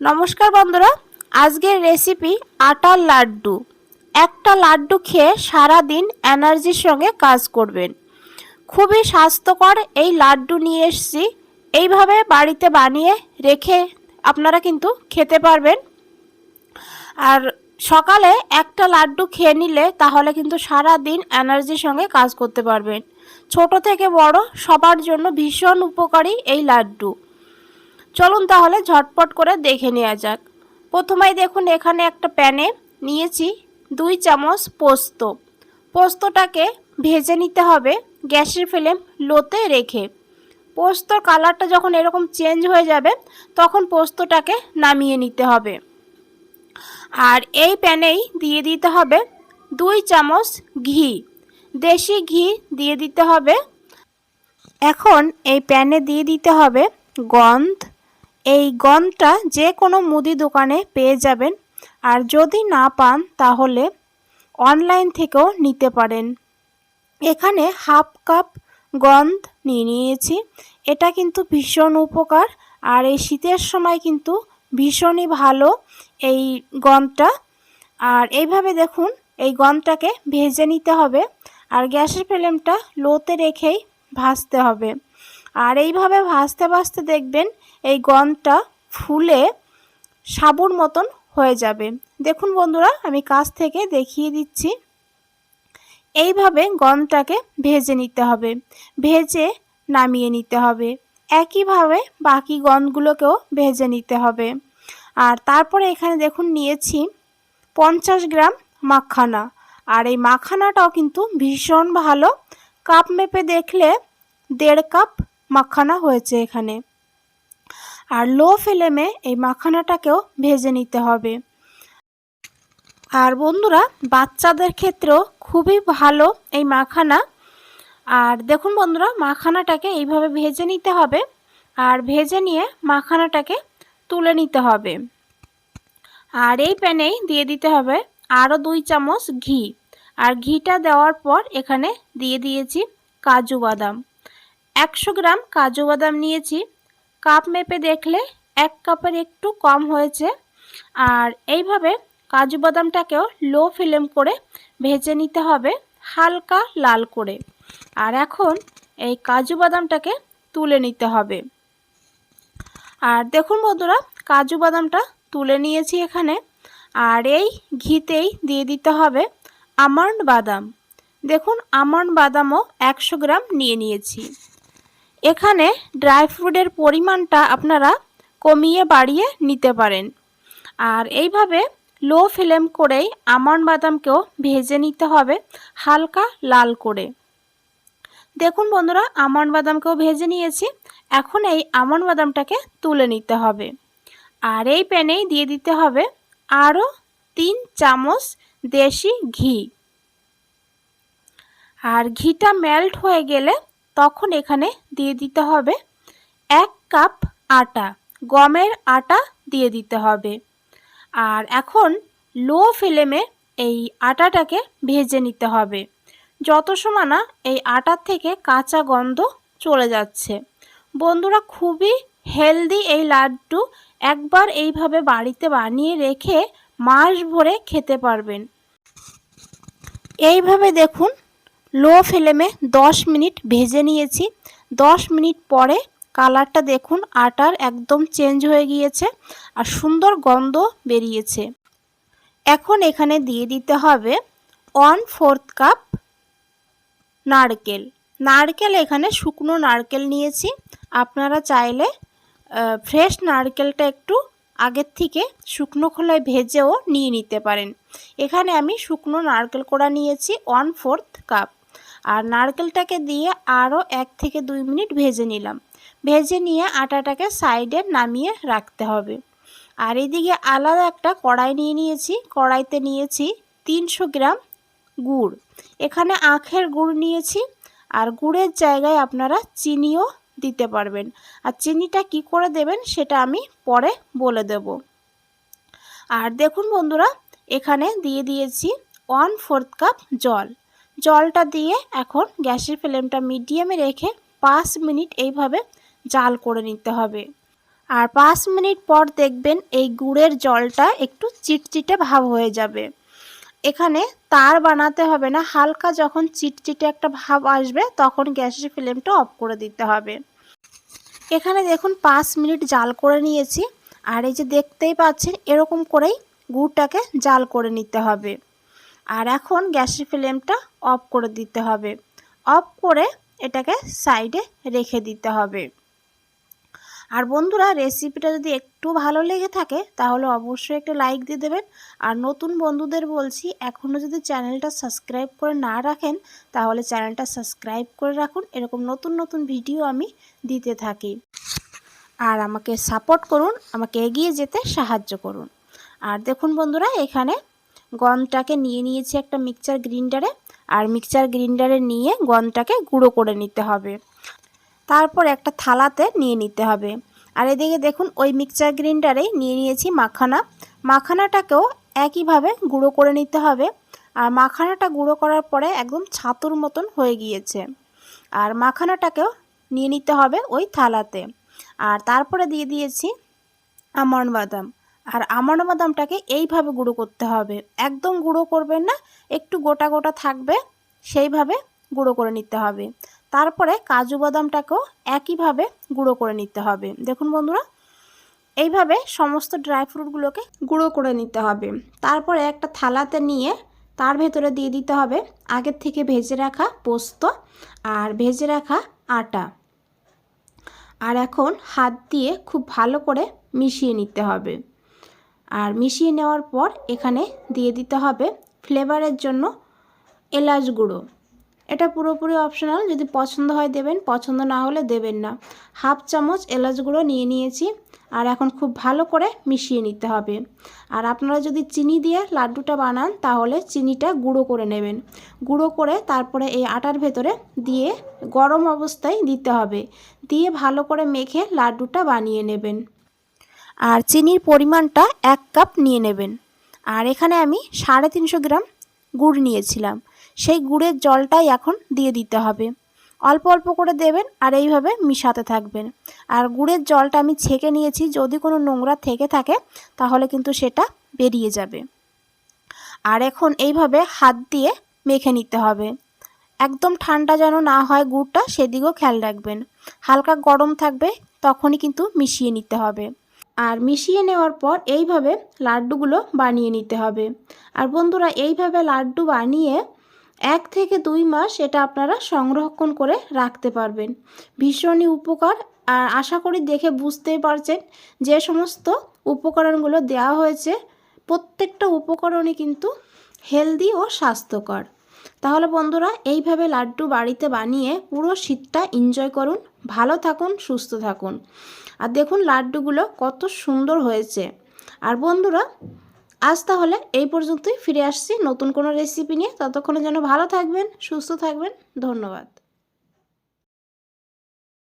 নমস্কার বন্ধুরা, আজকের রেসিপি আটার লাড্ডু। একটা লাড্ডু খেয়ে সারা দিন এনার্জির সঙ্গে কাজ করবেন। খুবই স্বাস্থ্যকর এই লাড্ডু নিয়ে এসেছি। এইভাবে বাড়িতে বানিয়ে রেখে আপনারা কিন্তু খেতে পারবেন। আর সকালে একটা লাড্ডু খেয়ে নিলে তাহলে কিন্তু সারা দিন এনার্জির সঙ্গে কাজ করতে পারবেন। ছোট থেকে বড় সবার জন্য ভীষণ উপকারী এই লাড্ডু। চলুন তাহলে ঝটপট করে দেখে নেওয়া যাক। প্রথমেই দেখুন, এখানে একটা প্যানে নিয়েছি দুই চামচ পোস্ত। পোস্তটাকে ভেজে নিতে হবে গ্যাসের ফ্লেম লোতে রেখে। পোস্তর কালারটা যখন এরকম চেঞ্জ হয়ে যাবে, তখন পোস্তটাকে নামিয়ে নিতে হবে। আর এই প্যানেই দিয়ে দিতে হবে দুই চামচ ঘি। দেশি ঘি দিয়ে দিতে হবে। এখন এই প্যানে দিয়ে দিতে হবে গন্ধ। এই গমটা যে কোনো মুদি দোকানে পেয়ে যাবেন। আর যদি না পান, তাহলে অনলাইন থেকেও নিতে পারেন। এখানে হাফ কাপ গন্ধ নিয়ে নিয়েছি। এটা কিন্তু ভীষণ উপকার। আর এই শীতের সময় কিন্তু ভীষণই ভালো এই গন্ধটা। আর এইভাবে দেখুন, এই গন্ধটাকে ভেজে নিতে হবে। আর গ্যাসের ফ্লেমটা লোতে রেখেই ভাজতে হবে। আর এইভাবে ভাজতে ভাজতে দেখবেন এই গন্ধটা ফুলে সাবুর মতন হয়ে যাবে। দেখুন বন্ধুরা, আমি কাছ থেকে দেখিয়ে দিচ্ছি। এইভাবে গন্ধটাকে ভেজে নিতে হবে, ভেজে নামিয়ে নিতে হবে। একইভাবে বাকি গন্ধগুলোকেও ভেজে নিতে হবে। আর তারপরে এখানে দেখুন নিয়েছি পঞ্চাশ গ্রাম মাখানা। আর এই মাখানাটাও কিন্তু ভীষণ ভালো। কাপ মেপে দেখলে দেড় কাপ মাখানা হয়েছে এখানে। আর লো ফ্লেমে এই মাখানাটাকেও ভেজে নিতে হবে। আর বন্ধুরা, বাচ্চাদের ক্ষেত্রেও খুবই ভালো এই মাখানা। আর দেখুন বন্ধুরা, মাখানাটাকে এইভাবে ভেজে নিতে হবে। আর ভেজে নিয়ে মাখানাটাকে তুলে নিতে হবে। আর এই প্যানেই দিয়ে দিতে হবে আরও দুই চামচ ঘি। আর ঘিটা দেওয়ার পর এখানে দিয়ে দিয়েছি কাজু বাদাম। একশো গ্রাম কাজু বাদাম নিয়েছি। কাপ মেপে দেখলে এক কাপের একটু কম হয়েছে। আর এইভাবে কাজু বাদামটাকেও লো ফ্লেম করে ভেজে নিতে হবে, হালকা লাল করে। আর এখন এই কাজু বাদামটাকে তুলে নিতে হবে। আর দেখুন বন্ধুরা, কাজু বাদামটা তুলে নিয়েছি এখানে। আর এই ঘিতেই দিয়ে দিতে হবে আমন্ড বাদাম। দেখুন, আমন্ড বাদামও একশো গ্রাম নিয়ে নিয়েছি। এখানে ড্রাই ফ্রুটের পরিমাণটা আপনারা কমিয়ে বাড়িয়ে নিতে পারেন। আর এইভাবে লো ফ্লেম করেই আমন্ড বাদামকেও ভেজে নিতে হবে হালকা লাল করে। দেখুন বন্ধুরা, আমন্ড বাদামকেও ভেজে নিয়েছি। এখন এই আমন্ড বাদামটাকে তুলে নিতে হবে। আর এই প্যানেই দিয়ে দিতে হবে আরও তিন চামচ দেশি ঘি। আর ঘিটা মেল্ট হয়ে গেলে তখন এখানে দিয়ে দিতে হবে এক কাপ আটা, গমের আটা দিয়ে দিতে হবে। আর এখন লো ফ্লেমে এই আটাটাকে ভেজে নিতে হবে। যত সময় না এই আটার থেকে কাঁচা গন্ধ চলে যাচ্ছে। বন্ধুরা, খুবই হেলদি এই লাড্ডু একবার এইভাবে বাড়িতে বানিয়ে রেখে মাস ভরে খেতে পারবেন। এইভাবে দেখুন লো ফ্লেমে 10 মিনিট ভেজে নিয়েছি। 10 মিনিট পরে কালারটা দেখুন, আটার একদম চেঞ্জ হয়ে গিয়েছে আর সুন্দর গন্ধ বেরিয়েছে। এখন এখানে দিয়ে দিতে হবে ওয়ান ফোর্থ কাপ নারকেল। নারকেল এখানে শুকনো নারকেল নিয়েছি। আপনারা চাইলে ফ্রেশ নারকেলটা একটু আগের থেকে শুকনো খোলায় ভেজেও নিয়ে নিতে পারেন। এখানে আমি শুকনো নারকেল কোড়া নিয়েছি, ওয়ান ফোর্থ কাপ। আর নারকেলটাকে দিয়ে আরও এক থেকে দুই মিনিট ভেজে নিলাম। ভেজে নিয়ে আটাটাকে সাইডে নামিয়ে রাখতে হবে। আর এদিকে আলাদা একটা কড়াই নিয়ে নিয়েছি। কড়াইতে নিয়েছি তিনশো গ্রাম গুড়। এখানে আখের গুড় নিয়েছি। আর গুড়ের জায়গায় আপনারা চিনিও দিতে পারবেন। আর চিনিটা কি করে দেবেন সেটা আমি পরে বলে দেব। আর দেখুন বন্ধুরা, এখানে দিয়ে দিয়েছি ওয়ান ফোর্থ কাপ জল। জলটা দিয়ে এখন গ্যাসের ফ্লেমটা মিডিয়ামে রেখে পাঁচ মিনিট এইভাবে জাল করে নিতে হবে। আর পাঁচ মিনিট পর দেখবেন এই গুড়ের জলটা একটু চিটচিটে ভাব হয়ে যাবে। এখানে তার বানাতে হবে না, হালকা যখন চিটচিটে একটা ভাব আসবে তখন গ্যাসের ফ্লেমটা অফ করে দিতে হবে। এখানে দেখুন পাঁচ মিনিট জাল করে নিয়েছি। আর এই যে দেখতেই পাচ্ছেন এরকম করেই গুড়টাকে জাল করে নিতে হবে। আর এখন গ্যাসের ফ্লেমটা অফ করে দিতে হবে। অফ করে এটাকে সাইডে রেখে দিতে হবে। আর বন্ধুরা, রেসিপিটা যদি একটু ভালো লেগে থাকে, তাহলে অবশ্যই একটা লাইক দিয়ে দেবেন। আর নতুন বন্ধুদের বলছি, এখনও যদি চ্যানেলটা সাবস্ক্রাইব করে না রাখেন, তাহলে চ্যানেলটা সাবস্ক্রাইব করে রাখুন। এরকম নতুন নতুন ভিডিও আমি দিতে থাকি। আর আমাকে সাপোর্ট করুন, আমাকে এগিয়ে যেতে সাহায্য করুন। আর দেখুন বন্ধুরা, এখানে গমটাকে নিয়ে নিয়েছি একটা মিক্সচার গ্রিন্ডারে আর মিক্সচার গ্রিন্ডারে নিয়ে গমটাকে গুঁড়ো করে নিতে হবে। তারপর একটা থালাতে নিয়ে নিতে হবে। আর এদিকে দেখুন, ওই মিক্সচার গ্রিন্ডারেই নিয়ে নিয়েছি মাখানা। মাখানাটাকেও একইভাবে গুঁড়ো করে নিতে হবে। আর মাখানাটা গুঁড়ো করার পরে একদম ছাতুর মতন হয়ে গিয়েছে। আর মাখানাটাকেও নিয়ে নিতে হবে ওই থালাতে। আর তারপরে দিয়ে দিয়েছি আমন্ড বাদাম। আর আমন্ড বাদামটাকে এইভাবে গুঁড়ো করতে হবে। একদম গুঁড়ো করবেন না, একটু গোটা গোটা থাকবে, সেইভাবে গুঁড়ো করে নিতে হবে। তারপরে কাজু বাদামটাকেও একইভাবে গুঁড়ো করে নিতে হবে। দেখুন বন্ধুরা, এইভাবে সমস্ত ড্রাই ফ্রুটগুলোকে গুঁড়ো করে নিতে হবে। তারপরে একটা থালাতে নিয়ে তার ভেতরে দিয়ে দিতে হবে আগের থেকে ভেজে রাখা পোস্ত আর ভেজে রাখা আটা। আর এখন হাত দিয়ে খুব ভালো করে মিশিয়ে নিতে হবে। আর মিশিয়ে নেওয়ার পর এখানে দিয়ে দিতে হবে ফ্লেভারের জন্য এলাচ গুঁড়ো। এটা পুরোপুরি অপশনাল, যদি পছন্দ হয় দেবেন, পছন্দ না হলে দেবেন না। হাফ চামচ এলাচ গুঁড়ো নিয়ে নিয়েছি, আর এখন খুব ভালো করে মিশিয়ে নিতে হবে। আর আপনারা যদি চিনি দিয়ে লাড্ডুটা বানান, তাহলে চিনিটা গুঁড়ো করে নেবেন। গুঁড়ো করে তারপরে এই আটার ভেতরে দিয়ে গরম অবস্থায় দিতে হবে। দিয়ে ভালো করে মেখে লাড্ডুটা বানিয়ে নেবেন। আর চিনির পরিমাণটা এক কাপ নিয়ে নেবেন। আর এখানে আমি সাড়ে তিনশো গ্রাম গুড় নিয়েছিলাম। সেই গুড়ের জলটাই এখন দিয়ে দিতে হবে। অল্প অল্প করে দেবেন আর এইভাবে মিশাতে থাকবেন। আর গুড়ের জলটা আমি ছেঁকে নিয়েছি। যদি কোনো নোংরা থেকে থাকে, তাহলে কিন্তু সেটা বেরিয়ে যাবে। আর এখন এইভাবে হাত দিয়ে মেখে নিতে হবে। একদম ঠান্ডা যেন না হয় গুড়টা, সেদিকেও খেয়াল রাখবেন। হালকা গরম থাকবে, তখনই কিন্তু মিশিয়ে নিতে হবে। আর মিশিয়ে নেওয়ার পর এইভাবে লাড্ডুগুলো বানিয়ে নিতে হবে। আর বন্ধুরা, এইভাবে লাড্ডু বানিয়ে এক থেকে দুই মাস এটা আপনারা সংরক্ষণ করে রাখতে পারবেন। ভীষণই উপকার। আর আশা করি দেখে বুঝতেই পারছেন যে সমস্ত উপকরণগুলো দেওয়া হয়েছে, প্রত্যেকটা উপকরণই কিন্তু হেলদি ও স্বাস্থ্যকর। তাহলে বন্ধুরা, এইভাবে লাড্ডু বাড়িতে বানিয়ে পুরো শীতটা এনজয় করুন। ভালো থাকুন, সুস্থ থাকুন। আর দেখুন লাড্ডুগুলো কত সুন্দর হয়েছে। আর বন্ধুরা, আজ তাহলে এই পর্যন্তই। ফিরে আসছি নতুন কোনো রেসিপি নিয়ে। ততক্ষণে যেন ভালো থাকবেন, সুস্থ থাকবেন। ধন্যবাদ।